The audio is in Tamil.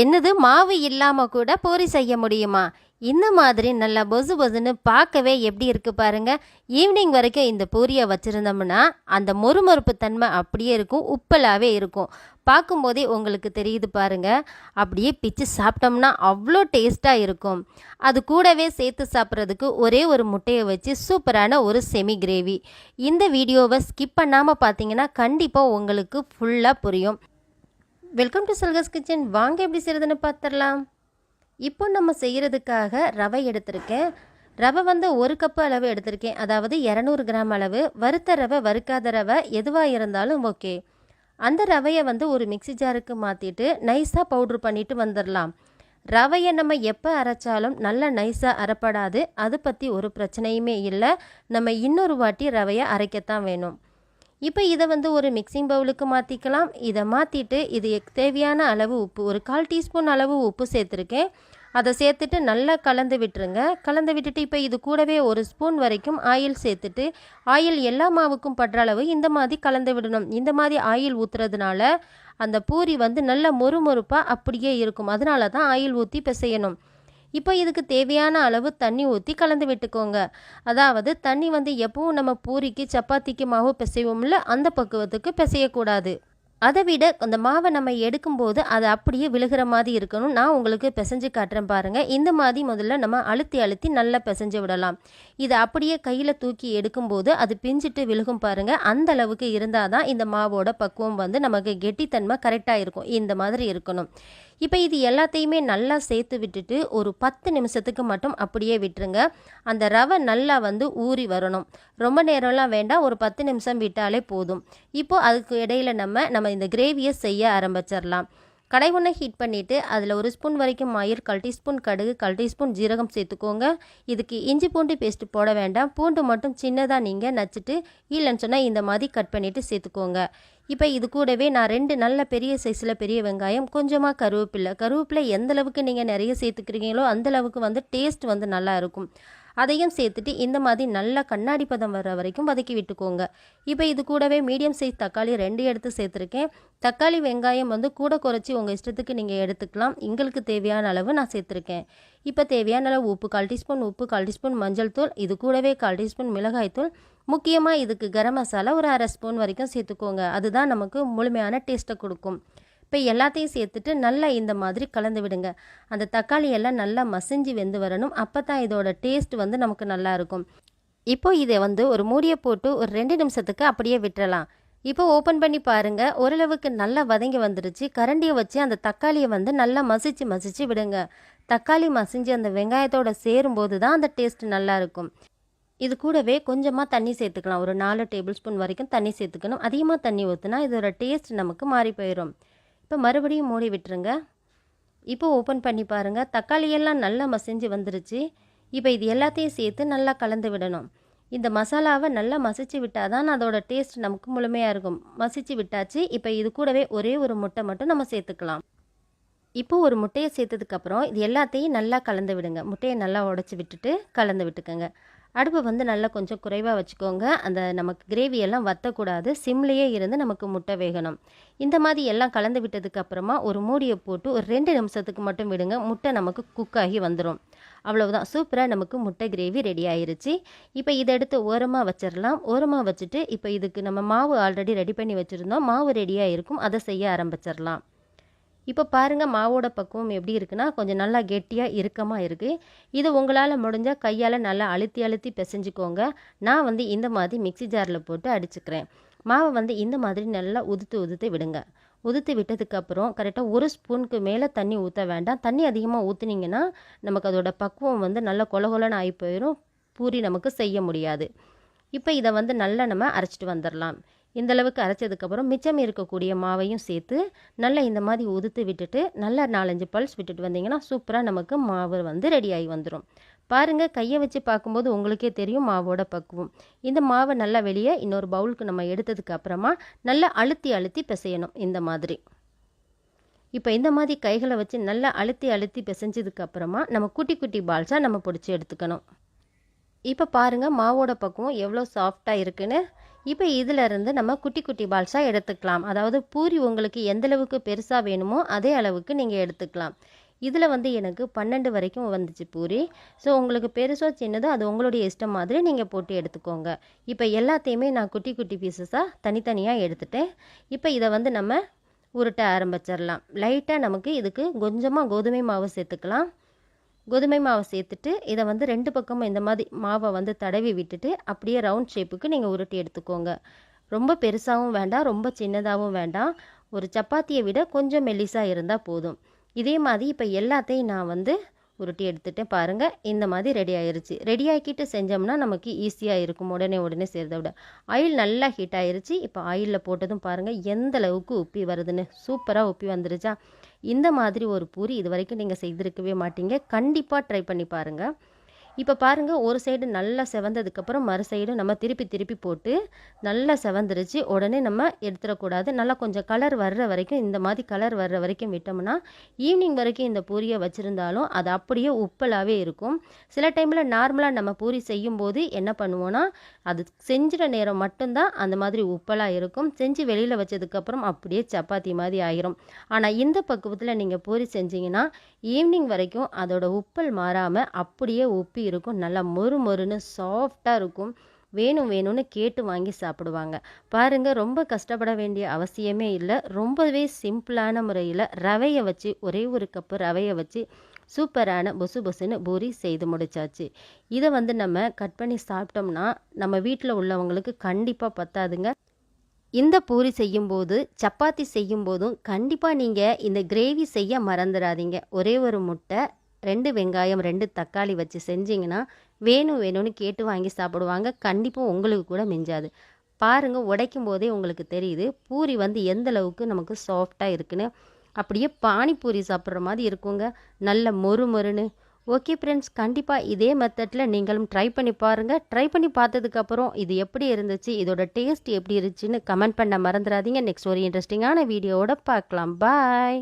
என்னது மாவு இல்லாமல் கூட பூரி செய்ய முடியுமா? இந்த மாதிரி நல்லா பொசு பொசுன்னு பார்க்கவே எப்படி இருக்குது பாருங்கள் ஈவினிங் வரைக்கும் இந்த பூரியை வச்சுருந்தோம்னா அந்த மொறுமொறுப்பு தன்மை அப்படியே இருக்கும் உப்பலாகவே இருக்கும். பார்க்கும்போதே உங்களுக்கு தெரியுது பாருங்கள் அப்படியே பிச்சு சாப்பிட்டோம்னா அவ்வளோ டேஸ்ட்டாக இருக்கும். அது கூடவே சேர்த்து சாப்பிட்றதுக்கு ஒரே ஒரு முட்டையை வச்சு சூப்பரான ஒரு செமி கிரேவி இந்த வீடியோவை ஸ்கிப் பண்ணாமல் பார்த்தீங்கன்னா கண்டிப்பாக உங்களுக்கு ஃபுல்லாக புரியும். வெல்கம் டு செல்கஸ் கிச்சன் வாங்க எப்படி செய்கிறதுன்னு பார்த்துடலாம். இப்போ நம்ம செய்கிறதுக்காக ரவை எடுத்திருக்கேன். ரவை வந்து ஒரு கப்பு அளவு எடுத்திருக்கேன். அதாவது இரநூறு கிராம் அளவு. வறுத்த ரவை வறுக்காத ரவை எதுவாக இருந்தாலும் ஓகே. அந்த ரவையை வந்து ஒரு மிக்ஸி ஜாருக்கு மாற்றிட்டு நைஸாக பவுட்ரு பண்ணிட்டு வந்துடலாம். ரவையை நம்ம எப்போ அரைச்சாலும் நல்லா நைஸாக அரைப்படாது. அதை பற்றி ஒரு பிரச்சனையுமே இல்லை. நம்ம இன்னொரு வாட்டி ரவையை அரைக்கத்தான் வேணும். இப்போ இதை வந்து ஒரு மிக்சிங் பவுலுக்கு மாற்றிக்கலாம் இதை மாற்றிட்டு இது எக்- தேவையான அளவு உப்பு ஒரு கால் டீஸ்பூன் அளவு உப்பு சேர்த்துருக்கேன். அதை சேர்த்துட்டு நல்லா கலந்து விட்டுருங்க. கலந்து விட்டுட்டு இப்போ இது கூடவே ஒரு ஸ்பூன் வரைக்கும் ஆயில் சேர்த்துட்டு ஆயில் எல்லா மாவுக்கும் படுற அளவு இந்த மாதிரி கலந்து விடணும். இந்த மாதிரி ஆயில் ஊற்றுறதுனால அந்த பூரி வந்து நல்ல மொறுமொறுப்பாக அப்படியே இருக்கும். அதனால தான் ஆயில் ஊற்றி பிசையணும். இப்போ இதுக்கு தேவையான அளவு தண்ணி ஊற்றி கலந்து விட்டுக்கோங்க. அதாவது தண்ணி வந்து எப்பவும் நம்ம பூரிக்கு சப்பாத்திக்கு மாவு பிசைவோம்ல அந்த பக்குவத்துக்கு பிசையக்கூடாது. அதை விட அந்த மாவை நம்ம எடுக்கும்போது அது அப்படியே விழுகிற மாதிரி இருக்கணும். நான் உங்களுக்கு பிசைஞ்சு காட்டுறேன் பாருங்கள் இந்த மாதிரி முதல்ல நம்ம அழுத்தி அழுத்தி நல்லா பிசைஞ்சு விடலாம். இதை அப்படியே கையில் தூக்கி எடுக்கும்போது அது பிஞ்சிட்டு விழுகும் பாருங்கள் அந்த அளவுக்கு இருந்தால் தான் இந்த மாவோட பக்குவம் வந்து நமக்கு கெட்டித்தன்மை கரெக்டாக இருக்கும். இந்த மாதிரி இருக்கணும். இப்போ இது எல்லாத்தையுமே நல்லா சேர்த்து விட்டுட்டு ஒரு பத்து நிமிஷத்துக்கு மட்டும் அப்படியே விட்டுருங்க. அந்த ரவை நல்லா வந்து ஊறி வரணும். ரொம்ப நேரம்லாம் வேண்டாம். ஒரு பத்து நிமிஷம் விட்டாலே போதும். இப்போது அதுக்கு இடையில நம்ம நம்ம இந்த கிரேவியை செய்ய ஆரம்பிச்சிடலாம். கடை ஒன்றை ஹீட் பண்ணிவிட்டு அதில் ஒரு ஸ்பூன் வரைக்கும் மயிர் கல் டீஸ்பூன் கடுகு கல் டீஸ்பூன் ஜீரகம் சேர்த்துக்கோங்க. இதுக்கு இஞ்சி பூண்டு பேஸ்ட் போட வேண்டாம். பூண்டு மட்டும் சின்னதாக நீங்கள் நச்சுட்டு இல்லைன்னு சொன்னால் இந்த மாதிரி கட் பண்ணிவிட்டு சேர்த்துக்கோங்க. இப்போ இது கூடவே நான் ரெண்டு நல்ல பெரிய சைஸில் பெரிய வெங்காயம் கொஞ்சமாக கருவேப்பிலை. கருவேப்பிலை எந்த அளவுக்கு நீங்கள் நிறைய சேர்த்துக்கிறீங்களோ அந்த அளவுக்கு வந்து டேஸ்ட் வந்து நல்லா இருக்கும். அதையும் சேர்த்துட்டு இந்த மாதிரி நல்லா கண்ணாடி பதம் வர வரைக்கும் வதக்கி விட்டுக்கோங்க. இப்போ இது கூடவே மீடியம் சைஸ் தக்காளி ரெண்டு எடுத்து சேர்த்துருக்கேன். தக்காளி வெங்காயம் வந்து கூட குறைச்சி உங்கள் இஷ்டத்துக்கு நீங்கள் எடுத்துக்கலாம். எங்களுக்கு தேவையான அளவு நான் சேர்த்துருக்கேன். இப்போ தேவையான அளவு உப்பு கால் டீஸ்பூன் உப்பு கால் டீஸ்பூன் மஞ்சள் தூள் இது கூடவே கால் டீஸ்பூன் மிளகாய் தூள். முக்கியமாக இதுக்கு கரம் மசாலா ஒரு அரை ஸ்பூன் வரைக்கும் சேர்த்துக்கோங்க. அதுதான் நமக்கு முழுமையான டேஸ்ட்டை கொடுக்கும். இப்போ எல்லாத்தையும் சேர்த்துட்டு நல்லா இந்த மாதிரி கலந்து விடுங்க. அந்த தக்காளி எல்லாம் நல்லா மசிஞ்சு வெந்து வரணும். அப்போ தான் இதோட டேஸ்ட் வந்து நமக்கு நல்லா இருக்கும். இப்போ இதை வந்து ஒரு மூடியை போட்டு ஒரு ரெண்டு நிமிஷத்துக்கு அப்படியே விட்டுறலாம். இப்போ ஓப்பன் பண்ணி பாருங்கள் ஓரளவுக்கு நல்லா வதங்கி வந்துருச்சு. கரண்டியை வச்சு அந்த தக்காளியை வந்து நல்லா மசிச்சு மசிச்சு விடுங்க. தக்காளி மசிஞ்சு அந்த வெங்காயத்தோட சேரும்போது தான் அந்த டேஸ்ட் நல்லா இருக்கும். இது கூடவே கொஞ்சமாக தண்ணி சேர்த்துக்கலாம். ஒரு நாலு டேபிள் ஸ்பூன் வரைக்கும் தண்ணி சேர்த்துக்கணும். அதிகமாக தண்ணி ஊற்றினா இதோட டேஸ்ட் நமக்கு மாறி போயிடும் இப்போ மறுபடியும் மூடி விட்டுருங்க. இப்போ ஓப்பன் பண்ணி பாருங்கள் தக்காளியெல்லாம் நல்லா மசிஞ்சு வந்துருச்சு. இப்போ இது எல்லாத்தையும் சேர்த்து நல்லா கலந்து விடணும். இந்த மசாலாவை நல்லா மசிச்சு விட்டால் தான் அதோட டேஸ்ட் நமக்கு முழுமையாக இருக்கும். மசிச்சு விட்டாச்சு. இப்போ இது கூடவே ஒரே ஒரு முட்டை மட்டும் நம்ம சேர்த்துக்கலாம். இப்போ ஒரு முட்டையை சேர்த்ததுக்கப்புறம் இது எல்லாத்தையும் நல்லா கலந்து விடுங்க. முட்டையை நல்லா உடச்சி விட்டுட்டு கலந்து விட்டுக்கோங்க. அடுப்பை வந்து நல்லா கொஞ்சம் குறைவாக வச்சுக்கோங்க. அந்த நமக்கு கிரேவி எல்லாம் வற்றக்கூடாது சிம்லேயே இருந்து நமக்கு முட்டை வேகணும். இந்த மாதிரி எல்லாம் கலந்து விட்டதுக்கு அப்புறமா ஒரு மூடியை போட்டு ஒரு ரெண்டு நிமிஷத்துக்கு மட்டும் விடுங்க. முட்டை நமக்கு குக் ஆகி வந்துடும் அவ்வளவுதான். சூப்பராக நமக்கு முட்டை கிரேவி ரெடி ஆயிருச்சு. இப்போ இதை எடுத்து ஓரமாக வச்சிடலாம் ஓரமாக வச்சுட்டு இப்போ இதுக்கு நம்ம மாவு ஆல்ரெடி ரெடி பண்ணி வச்சுருந்தோம். மாவு ரெடியாக இருக்கும் அதை செய்ய ஆரம்பிச்சிடலாம் இப்போ பாருங்கள் மாவோட பக்குவம் எப்படி இருக்குன்னா கொஞ்சம் நல்லா கெட்டியாக இறுக்கமாக இருக்குது இது உங்களால் முடிஞ்சால் கையால் நல்லா அழுத்தி அழுத்தி பிசைஞ்சுக்கோங்க. நான் வந்து இந்த மாதிரி மிக்ஸி ஜாரில் போட்டு அடிச்சுக்கிறேன். மாவை வந்து இந்த மாதிரி நல்லா உதுத்து உதுத்து விடுங்க. உதுத்து விட்டதுக்கப்புறம் கரெக்டாக ஒரு ஸ்பூனுக்கு மேலே தண்ணி ஊற்ற வேண்டாம். தண்ணி அதிகமாக ஊற்றுனீங்கன்னா நமக்கு அதோட பக்குவம் வந்து நல்லா கொல கொலன்னு ஆகி போயிடும் பூரி நமக்கு செய்ய முடியாது. இப்போ இதை வந்து நல்லா நம்ம அரைச்சிட்டு வந்துடலாம் இந்த அளவுக்கு அரைச்சதுக்கப்புறம் மிச்சம் இருக்கக்கூடிய மாவையும் சேர்த்து நல்லா இந்த மாதிரி உதுத்து விட்டுட்டு நல்லா நாலஞ்சு பல்ஸ் விட்டுட்டு வந்தீங்கன்னா சூப்பராக நமக்கு மாவு வந்து ரெடியாகி வந்துடும் பாருங்கள் கையை வச்சு பார்க்கும்போது உங்களுக்கே தெரியும் மாவோட பக்குவம். இந்த மாவை நல்லா வெளியே இன்னொரு பவுலுக்கு நம்ம எடுத்ததுக்கு அப்புறமா நல்லா அழுத்தி அழுத்தி பிசையணும் இந்த மாதிரி. இப்போ இந்த மாதிரி கைகளை வச்சு நல்லா அழுத்தி அழுத்தி பிசைஞ்சதுக்கப்புறமா நம்ம குட்டி குட்டி பால்ஸாக நம்ம பிடிச்சி எடுத்துக்கணும். இப்போ பாருங்கள் மாவோட பக்குவம் எவ்வளோ சாஃப்டாக இருக்குன்னு இப்போ இதிலிருந்து நம்ம குட்டி குட்டி பால்ஸாக எடுத்துக்கலாம். அதாவது பூரி உங்களுக்கு எந்த அளவுக்கு பெருசாக வேணுமோ அதே அளவுக்கு நீங்கள் எடுத்துக்கலாம். இதில் வந்து எனக்கு பன்னெண்டு வரைக்கும் வந்துச்சு பூரி. ஸோ உங்களுக்கு பெருசோ சின்னதோ அது உங்களுடைய இஷ்டம் மாதிரி நீங்கள் போட்டு எடுத்துக்கோங்க. இப்போ எல்லாத்தையுமே நான் குட்டி குட்டி பீசஸாக தனித்தனியாக எடுத்துட்டேன். இப்போ இதை வந்து நம்ம உருட்ட ஆரம்பிச்சிடலாம். லைட்டாக நமக்கு இதுக்கு கொஞ்சமாக கோதுமை மாவு சேர்த்துக்கலாம். கோதுமை மாவை சேர்த்துட்டு இதை வந்து ரெண்டு பக்கமும் இந்த மாதிரி மாவை வந்து தடவி விட்டுட்டு அப்படியே ரவுண்ட் ஷேப்புக்கு நீங்கள் உருட்டி எடுத்துக்கோங்க. ரொம்ப பெருசாகவும் வேண்டாம் ரொம்ப சின்னதாகவும் வேண்டாம். ஒரு சப்பாத்தியை விட கொஞ்சம் மெல்லிசாக இருந்தால் போதும். இதே மாதிரி இப்போ எல்லாத்தையும் நான் வந்து உருட்டி எடுத்துட்டேன் பாருங்கள் இந்த மாதிரி ரெடி ஆயிருச்சு. ரெடி ஆக்கிட்டு செஞ்சோம்னா நமக்கு ஈஸியாக இருக்கும். உடனே உடனே செய்கிறத விட. ஆயில் நல்லா ஹீட் ஆயிருச்சு. இப்போ ஆயிலில் போட்டதும் பாருங்கள் எந்த அளவுக்கு உப்பி வருதுன்னு. சூப்பராக உப்பி வந்துருச்சா? இந்த மாதிரி ஒரு பூரி இது வரைக்கும் நீங்கள் செய்திருக்கவே மாட்டீங்க. கண்டிப்பாக ட்ரை பண்ணி பாருங்கள் இப்போ பாருங்கள் ஒரு சைடு நல்லா செவந்ததுக்கப்புறம் மறு சைடு நம்ம திருப்பி திருப்பி போட்டு நல்லா செவந்துருச்சு. உடனே நம்ம எடுத்துடக்கூடாது நல்லா கொஞ்சம் கலர் வர்ற வரைக்கும் இந்த மாதிரி கலர் வர்ற வரைக்கும் விட்டோம்னா ஈவினிங் வரைக்கும் இந்த பூரியை வச்சுருந்தாலும் அது அப்படியே உப்பலாகவே இருக்கும். சில டைமில் நார்மலாக நம்ம பூரி செய்யும்போது என்ன பண்ணுவோன்னா அது செஞ்சிட நேரம் மட்டும்தான் அந்த மாதிரி உப்பலாக இருக்கும். செஞ்சு வெளியில் வச்சதுக்கப்புறம் அப்படியே சப்பாத்தி மாதிரி ஆயிரும். ஆனால் இந்த பக்குவத்தில் நீங்கள் பூரி செஞ்சீங்கன்னா ஈவினிங் வரைக்கும் அதோட உப்பல் மாறாமல் அப்படியே உப்பி இருக்கும். நல்லா மொறு மொறுன்னு சாஃப்டாக இருக்கும். வேணும் வேணும்னு கேட்டு வாங்கி சாப்பிடுவாங்க. பாருங்கள் ரொம்ப கஷ்டப்பட வேண்டிய அவசியமே இல்லை. ரொம்பவே சிம்பிளான முறையில் ரவையை வச்சு ஒரே ஒரு கப்பு ரவையை வச்சு சூப்பரான பொசு பொசுன்னு பூரி செய்து முடிச்சாச்சு. இதை வந்து நம்ம கட் பண்ணி சாப்பிட்டோம்னா நம்ம வீட்டில் உள்ளவங்களுக்கு கண்டிப்பாக பத்தாதுங்க. இந்த பூரி செய்யும்போது சப்பாத்தி செய்யும்போதும் கண்டிப்பாக நீங்கள் இந்த கிரேவி செய்ய மறந்துடாதீங்க. ஒரே ஒரு முட்டை ரெண்டு வெங்காயம் ரெண்டு தக்காளி வச்சு செஞ்சிங்கன்னா வேணும் வேணும்னு கேட்டு வாங்கி சாப்பிடுவாங்க. கண்டிப்பாக உங்களுக்கு கூட மிஞ்சாது. பாருங்கள் உடைக்கும் போதே உங்களுக்கு தெரியுது பூரி வந்து எந்த அளவுக்கு நமக்கு சாஃப்டாக இருக்குன்னு. அப்படியே பானிபூரி சாப்பிட்ற மாதிரி இருக்குங்க. நல்ல மொறு மொறுன்னு. ஓகே ஃப்ரெண்ட்ஸ் கண்டிப்பாக இதே மெத்தடில் நீங்களும் ட்ரை பண்ணி பாருங்கள் ட்ரை பண்ணி பார்த்ததுக்கப்புறம் இது எப்படி இருந்துச்சு இதோட டேஸ்ட் எப்படி இருந்துச்சுன்னு கமெண்ட் பண்ண மறந்துடாதீங்க. நெக்ஸ்ட் ஒரு இன்ட்ரெஸ்டிங்கான வீடியோவோட பார்க்கலாம். பாய்